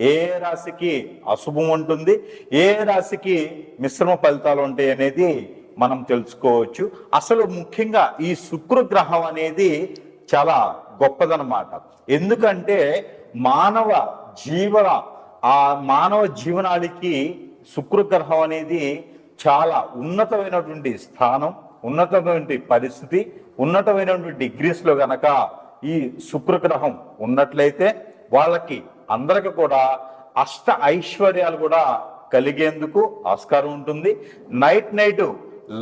ఏ రాశికి అశుభం ఉంటుంది ఏ రాశికి మిశ్రమ ఫలితాలు ఉంటాయి అనేది మనం తెలుసుకోవచ్చు. అసలు ముఖ్యంగా ఈ శుక్రగ్రహం అనేది చాలా గొప్పదనమాట ఎందుకంటే మానవ జీవన ఆ మానవ జీవనానికి శుక్రగ్రహం అనేది చాలా ఉన్నతమైనటువంటి స్థానం ఉన్నతమైనటువంటి పరిస్థితి ఉన్నతమైనటువంటి డిగ్రీస్లో గనక ఈ శుక్రగ్రహం ఉన్నట్లయితే వాళ్ళకి అందరికి కూడా అష్ట ఐశ్వర్యాలు కూడా కలిగేందుకు ఆస్కారం ఉంటుంది. నైట్ నైట్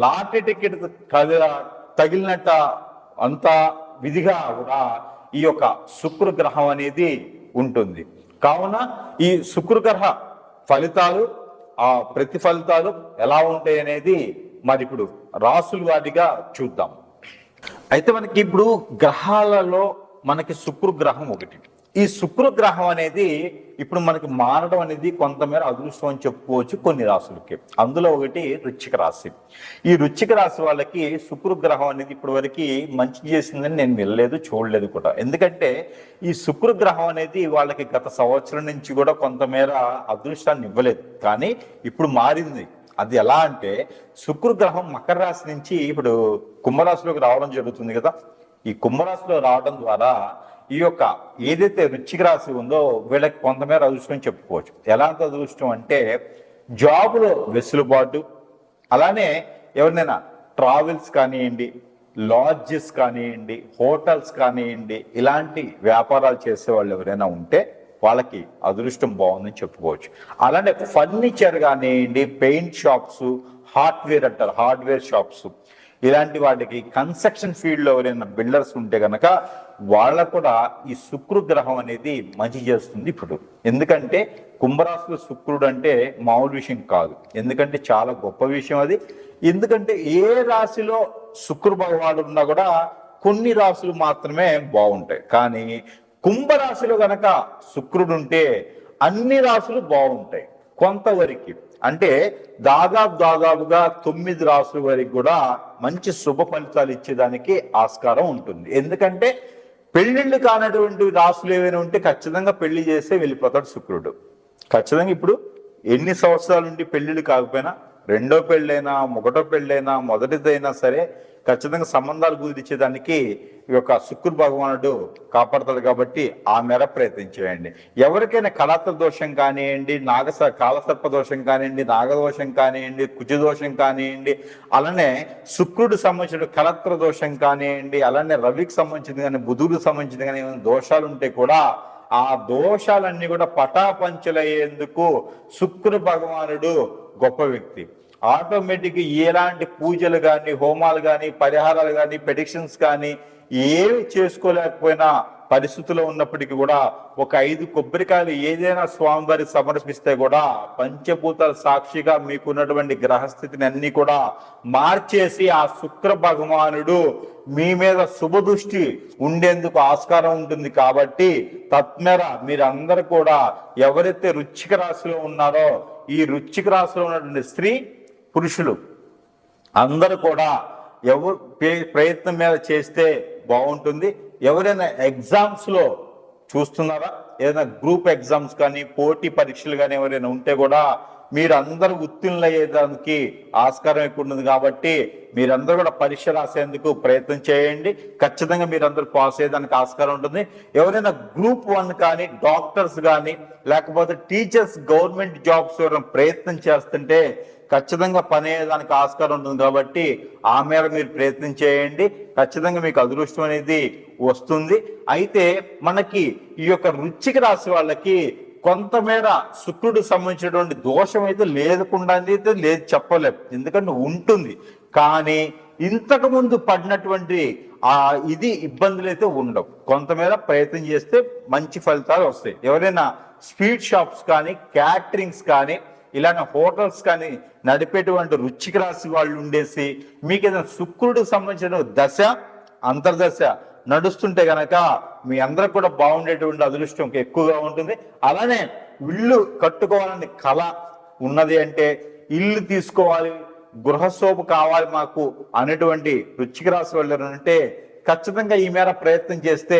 లాటరీ టికెట్ తగిలినట్ట అంత విధిగా కూడా ఈ యొక్క శుక్రగ్రహం అనేది ఉంటుంది. కావున ఈ శుక్రగ్రహ ఫలితాలు ఆ ప్రతిఫలితాలు ఎలా ఉంటాయి అనేది మరి ఇప్పుడు రాసుల వారిగా చూద్దాం. అయితే మనకి ఇప్పుడు గ్రహాలలో మనకి శుక్రగ్రహం ఒకటి. ఈ శుక్రగ్రహం అనేది ఇప్పుడు మనకి మారడం అనేది కొంతమేర అదృష్టం అని చెప్పుకోవచ్చు కొన్ని రాసులకి. అందులో ఒకటి రుచిక రాశి. ఈ రుచిక రాశి వాళ్ళకి శుక్రగ్రహం అనేది ఇప్పటి వరకు మంచి చేసిందని నేను వెళ్ళలేదు చూడలేదు కూడా. ఎందుకంటే ఈ శుక్రగ్రహం అనేది వాళ్ళకి గత సంవత్సరం నుంచి కూడా కొంతమేర అదృష్టాన్ని ఇవ్వలేదు. కానీ ఇప్పుడు మారింది. అది ఎలా అంటే శుక్రగ్రహం మకర రాశి నుంచి ఇప్పుడు కుంభరాశిలోకి రావడం జరుగుతుంది కదా. ఈ కుంభరాశిలో రావడం ద్వారా ఈ యొక్క ఏదైతే రుచికి రాశి ఉందో వీళ్ళకి కొంతమేర అదృష్టం చెప్పుకోవచ్చు. ఎలాంటి అదృష్టం అంటే జాబ్లో వెసులుబాటు అలానే ఎవరినైనా ట్రావెల్స్ కానివ్వండి లాడ్జెస్ కానివ్వండి హోటల్స్ కానివ్వండి ఇలాంటి వ్యాపారాలు చేసే వాళ్ళు ఎవరైనా ఉంటే వాళ్ళకి అదృష్టం బాగుందని చెప్పుకోవచ్చు. అలానే ఫర్నిచర్ కానివ్వండి పెయింట్ షాప్స్ హార్డ్వేర్ అంటారు హార్డ్వేర్ షాప్స్. ఇలాంటి వాటికి కన్స్ట్రక్షన్ ఫీల్డ్లో ఎవరైనా బిల్డర్స్ ఉంటే కనుక వాళ్ళకు కూడా ఈ శుక్రగ్రహం అనేది మంచి చేస్తుంది ఇప్పుడు. ఎందుకంటే కుంభరాశిలో శుక్రుడు అంటే మామూలు విషయం కాదు. ఎందుకంటే చాలా గొప్ప విషయం అది. ఎందుకంటే ఏ రాశిలో శుక్ర భగవానుడు ఉన్నా కూడా కొన్ని రాశులు మాత్రమే బాగుంటాయి. కానీ కుంభరాశిలో గనక శుక్రుడు ఉంటే అన్ని రాశులు బాగుంటాయి. కొంతవరకు. అంటే దాదాపు దాదాపుగా తొమ్మిది రాసుల వరకు కూడా మంచి శుభ ఫలితాలు ఇచ్చేదానికి ఆస్కారం ఉంటుంది. ఎందుకంటే పెళ్ళిళ్ళు కానటువంటి రాసులు ఏవైనా ఉంటే ఖచ్చితంగా పెళ్ళి చేస్తే వెళ్ళిపోతాడు శుక్రుడు. ఖచ్చితంగా ఇప్పుడు ఎన్ని సంవత్సరాల నుండి పెళ్ళిళ్ళు కాకపోయినా రెండో పెళ్ళైనా ఒకటో పెళ్ళైనా మొదటిదైనా సరే ఖచ్చితంగా సంబంధాలు కుదిరించేదానికి ఈ యొక్క శుక్రుడు భగవానుడు కాపాడతాడు కాబట్టి ఆ మేర ప్రయత్నం చేయండి. ఎవరికైనా కళాత్ర దోషం కానివ్వండి నాగస కాలసర్ప దోషం కానివ్వండి నాగదోషం కానివ్వండి కుజదోషం కానివ్వండి అలానే శుక్రుడు సంబంధించిన కళత్ర దోషం కానివ్వండి అలానే రవికి సంబంధించింది కానీ బుధుడికి సంబంధించింది కానీ ఏమైనా దోషాలు ఉంటే కూడా ఆ దోషాలన్నీ కూడా పటాపంచలయ్యేందుకు శుక్రుడు భగవానుడు గొప్ప వ్యక్తి. ఆటోమేటిక్ ఎలాంటి పూజలు కానీ హోమాలు కానీ పరిహారాలు కానీ పెడిక్షన్స్ కానీ ఏవి చేసుకోలేకపోయినా పరిస్థితుల్లో ఉన్నప్పటికీ కూడా ఒక ఐదు కొబ్బరికాయలు ఏదైనా స్వామివారికి సమర్పిస్తే కూడా పంచభూతాల సాక్షిగా మీకున్నటువంటి గ్రహస్థితిని అన్ని కూడా మార్చేసి ఆ శుక్ర భగవానుడు మీ మీద శుభ దృష్టి ఉండేందుకు ఆస్కారం ఉంటుంది కాబట్టి తత్మేర మీరందరూ కూడా ఎవరైతే రుచిక రాశిలో ఉన్నారో ఈ రుచిక రాశిలో ఉన్నటువంటి స్త్రీ పురుషులు. అందరూ కూడా ఎవరు ప్రయత్నం మీద చేస్తే బాగుంటుంది. ఎవరైనా ఎగ్జామ్స్లో చూస్తున్నారా? ఏదైనా గ్రూప్ ఎగ్జామ్స్ కానీ పోటీ పరీక్షలు కానీ ఎవరైనా ఉంటే కూడా మీరందరూ ఉత్తీర్ణులయ్యేదానికి ఉత్తీర్ణులు అయ్యేదానికి ఆస్కారం ఎక్కువ ఉంటుంది కాబట్టి మీరందరూ కూడా పరీక్ష రాసేందుకు ప్రయత్నం చేయండి. ఖచ్చితంగా మీరందరూ పాస్ అయ్యేదానికి ఆస్కారం ఉంటుంది. ఎవరైనా గ్రూప్ వన్ కానీ డాక్టర్స్ కానీ లేకపోతే టీచర్స్ గవర్నమెంట్ జాబ్స్ ఎవరైనా ప్రయత్నం చేస్తుంటే ఖచ్చితంగా పని అయ్యేదానికి ఆస్కారం ఉంటుంది కాబట్టి ఆ మేర మీరు ప్రయత్నం చేయండి. ఖచ్చితంగా మీకు అదృష్టం అనేది వస్తుంది. అయితే మనకి ఈ యొక్క రుచికి రాసి వాళ్ళకి కొంతమేర శుక్రుడు సంబంధించినటువంటి దోషం అయితే లేకుండా అయితే లేదు చెప్పలేం. ఎందుకంటే ఉంటుంది. కానీ ఇంతకు ముందు పడినటువంటి ఆ ఇది ఇబ్బందులు అయితే ఉండవు. కొంతమేర ప్రయత్నం చేస్తే మంచి ఫలితాలు వస్తాయి. ఎవరైనా స్వీట్ షాప్స్ కానీ క్యాటరింగ్స్ కానీ ఇలాంటి హోటల్స్ కానీ నడిపేటువంటి రుచికి రాసి వాళ్ళు ఉండేసి మీకు ఏదైనా శుక్రుడికి సంబంధించిన దశ అంతర్దశ నడుస్తుంటే గనక మీ అందరికి కూడా బాగుండేటువంటి అదృష్టం ఎక్కువగా ఉంటుంది. అలానే ఇల్లు కట్టుకోవాలని కళ ఉన్నది అంటే ఇల్లు తీసుకోవాలి గృహశోభ కావాలి మాకు అనేటువంటి రుచికి రాసి వాళ్ళు అంటే ఖచ్చితంగా ఈ మేర ప్రయత్నం చేస్తే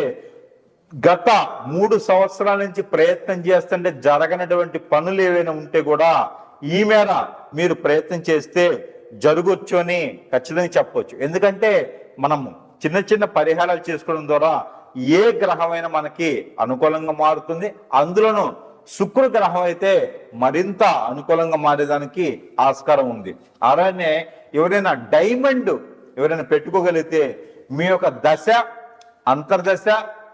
గత మూడు సంవత్సరాల నుంచి ప్రయత్నం చేస్తుంటే జరగనటువంటి పనులు ఏవైనా ఉంటే కూడా ఈ మేర మీరు ప్రయత్నం చేస్తే జరగొచ్చు అని ఖచ్చితంగా చెప్పవచ్చు ఎందుకంటే మనం చిన్న చిన్న పరిహారాలు చేసుకోవడం ద్వారా ఏ గ్రహమైనా మనకి అనుకూలంగా మారుతుంది. అందులోనూ శుక్ర గ్రహం అయితే మరింత అనుకూలంగా మారేదానికి ఆస్కారం ఉంది. అలానే ఎవరైనా డైమండ్ ఎవరైనా పెట్టుకోగలిగితే మీ యొక్క దశ అంతర్దశ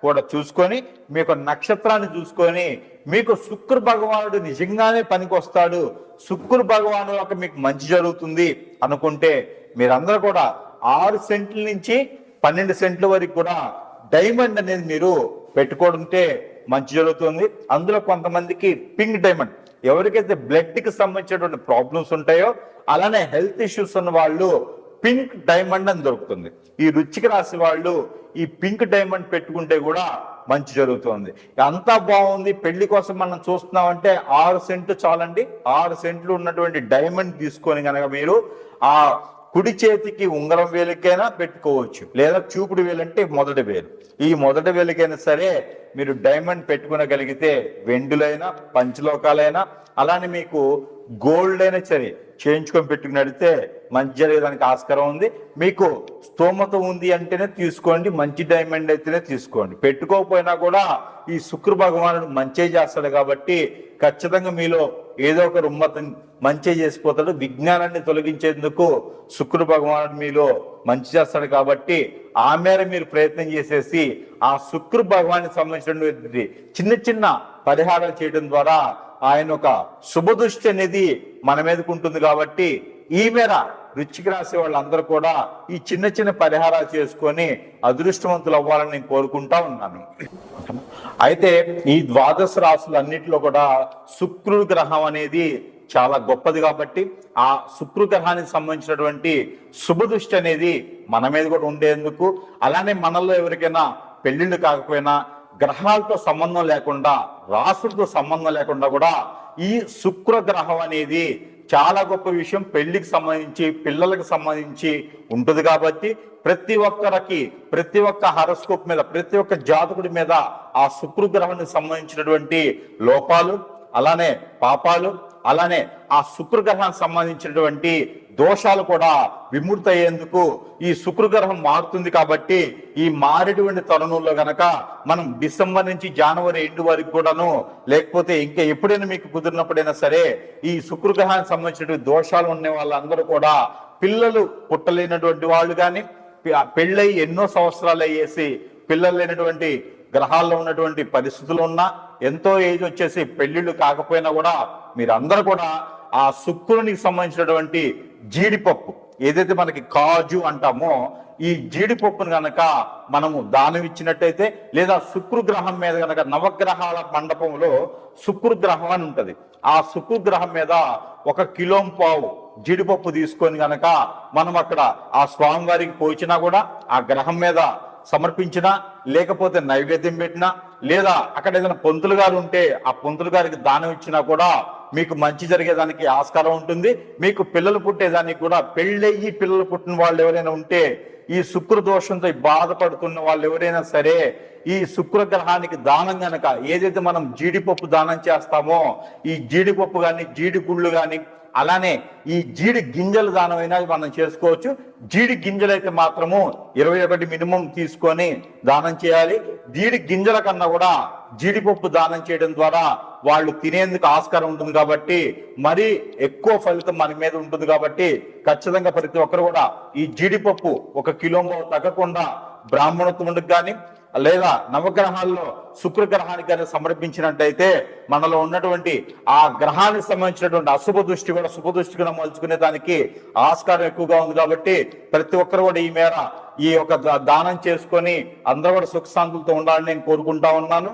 కూడా చూసుకొని మీ యొక్క నక్షత్రాన్ని చూసుకొని మీకు శుక్ర భగవానుడు నిజంగానే పనికి వస్తాడు శుక్ర భగవాను యొక్క మీకు మంచి జరుగుతుంది అనుకుంటే మీరందరూ కూడా ఆరు సెంట్ల నుంచి పన్నెండు సెంట్ల వరకు కూడా డైమండ్ అనేది మీరు పెట్టుకోవడంటే మంచి జరుగుతుంది. అందులో కొంతమందికి పింక్ డైమండ్. ఎవరికైతే బ్లడ్కి సంబంధించినటువంటి ప్రాబ్లమ్స్ ఉంటాయో అలానే హెల్త్ ఇష్యూస్ ఉన్న వాళ్ళు పింక్ డైమండ్ అని దొరుకుతుంది. ఈ రుచికి రాసి వాళ్ళు ఈ పింక్ డైమండ్ పెట్టుకుంటే కూడా మంచి జరుగుతుంది. అంతా బాగుంది. పెళ్ళి కోసం మనం చూస్తున్నామంటే ఆరు సెంట్లు చాలండి. ఆరు సెంట్లు ఉన్నటువంటి డైమండ్ తీసుకొని కనుక మీరు ఆ కుడి చేతికి ఉంగరం వేలికైనా పెట్టుకోవచ్చు. లేదా చూపుడు వేలంటే మొదటి వేలు. ఈ మొదటి వేలికైనా సరే మీరు డైమండ్ పెట్టుకునగలిగితే వెండులైనా పంచలోకాలైనా అలానే మీకు గోల్డ్ అయినా సరే చేయించుకొని పెట్టుకుని అడిగితే మంచి జరిగేదానికి ఆస్కారం ఉంది. మీకు స్తోమత ఉంది అంటేనే తీసుకోండి. మంచి డైమండ్ అయితేనే తీసుకోండి. పెట్టుకోకపోయినా కూడా ఈ శుక్ర భగవానుడు మంచి చేస్తాడు కాబట్టి ఖచ్చితంగా మీలో ఏదో ఒక రుమ్మతం మంచి చేసిపోతాడు. విజ్ఞానాన్ని తొలగించేందుకు శుక్ర భగవానుడు మీలో మంచి చేస్తాడు కాబట్టి ఆ మేర మీరు ప్రయత్నం చేసేసి ఆ శుక్ర భగవానికి సంబంధించినటువంటి చిన్న చిన్న పరిహారాలు చేయడం ద్వారా ఆయన ఒక శుభదృష్టి అనేది మన మీదకు ఉంటుంది కాబట్టి ఈ మేర రుచికి రాసే వాళ్ళందరూ కూడా ఈ చిన్న చిన్న పరిహారాలు చేసుకొని అదృష్టవంతులు అవ్వాలని నేను కోరుకుంటా ఉన్నాను. అయితే ఈ ద్వాదశ రాశులు కూడా శుక్రుడు గ్రహం అనేది చాలా గొప్పది కాబట్టి ఆ శుక్రు గ్రహానికి సంబంధించినటువంటి శుభదృష్టి అనేది మన మీద కూడా ఉండేందుకు అలానే మనలో ఎవరికైనా పెళ్ళిళ్ళు కాకపోయినా గ్రహాలతో సంబంధం లేకుండా రాసులతో సంబంధం లేకుండా కూడా ఈ శుక్రగ్రహం అనేది చాలా గొప్ప విషయం. పెళ్ళికి సంబంధించి పిల్లలకు సంబంధించి ఉంటుంది కాబట్టి ప్రతి ఒక్కరికి ప్రతి ఒక్క హరస్కోప్ మీద ప్రతి ఒక్క జాతకుడి మీద ఆ శుక్రగ్రహానికి సంబంధించినటువంటి లోపాలు అలానే పాపాలు అలానే ఆ శుక్రగ్రహానికి సంబంధించినటువంటి దోషాలు కూడా విముక్తి అయ్యేందుకు ఈ శుక్రగ్రహం మారుతుంది కాబట్టి ఈ మారేటువంటి తరుణంలో గనక మనం డిసెంబర్ నుంచి జనవరి ఎండు వరకు కూడాను లేకపోతే ఇంకా ఎప్పుడైనా మీకు కుదిరినప్పుడైనా సరే ఈ శుక్రగ్రహానికి సంబంధించినటువంటి దోషాలు ఉన్న వాళ్ళందరూ కూడా పిల్లలు పుట్టలేనటువంటి వాళ్ళు కానీ పెళ్ళై ఎన్నో సంవత్సరాలు అయ్యేసి పిల్లలు లేనటువంటి గ్రహాల్లో ఉన్నటువంటి పరిస్థితులు ఉన్నా ఎంతో ఏజ్ వచ్చేసి పెళ్ళిళ్ళు కాకపోయినా కూడా మీరందరూ కూడా ఆ శుక్రునికి సంబంధించినటువంటి జీడిపప్పు ఏదైతే మనకి కాజు అంటామో ఈ జీడిపప్పును గనక మనము దానం ఇచ్చినట్టయితే లేదా శుక్రగ్రహం మీద గనక నవగ్రహాల మండపంలో శుక్రగ్రహం అని ఉంటుంది. ఆ శుక్రగ్రహం మీద ఒక కిలో పావు జీడిపప్పు తీసుకొని గనక మనం అక్కడ ఆ స్వామివారికి పోయిచినా కూడా ఆ గ్రహం మీద సమర్పించినా లేకపోతే నైవేద్యం పెట్టినా లేదా అక్కడ ఏదైనా పొంతులు గారు ఉంటే ఆ పొంతులు గారికి దానం ఇచ్చినా కూడా మీకు మంచి జరిగేదానికి ఆస్కారం ఉంటుంది. మీకు పిల్లలు పుట్టేదానికి కూడా పెళ్ళయ్యి పిల్లలు పుట్టిన వాళ్ళు ఎవరైనా ఉంటే ఈ శుక్ర దోషంతో బాధపడుతున్న వాళ్ళు ఎవరైనా సరే ఈ శుక్ర గ్రహానికి దానం గనక ఏదైతే మనం జీడిపప్పు దానం చేస్తామో ఈ జీడిపప్పు కానీ జీడిగుళ్ళు కానీ అలానే ఈ జీడి గింజల దానమైనా మనం చేసుకోవచ్చు. జీడి గింజలు అయితే మాత్రము ఇరవై ఒకటి మినిమం తీసుకొని దానం చేయాలి. జీడి గింజల కన్నా కూడా జీడిపప్పు దానం చేయడం ద్వారా వాళ్ళు తినేందుకు ఆస్కారం ఉంటుంది కాబట్టి మరీ ఎక్కువ ఫలితం మన మీద ఉంటుంది కాబట్టి ఖచ్చితంగా ప్రతి ఒక్కరు కూడా ఈ జీడిపప్పు ఒక కిలో తగ్గకుండా బ్రాహ్మణత్వం కానీ లేదా నవగ్రహాల్లో శుక్రగ్రహానికి కానీ సమర్పించినట్టయితే మనలో ఉన్నటువంటి ఆ గ్రహానికి సంబంధించినటువంటి అశుభ దృష్టి కూడా శుభ దృష్టిగా మలుచుకునే దానికి ఆస్కారం ఎక్కువగా ఉంది కాబట్టి ప్రతి ఒక్కరు కూడా ఈ మేర ఈ యొక్క దానం చేసుకొని అందరూ కూడా సుఖశాంతులతో ఉండాలని నేను కోరుకుంటా ఉన్నాను.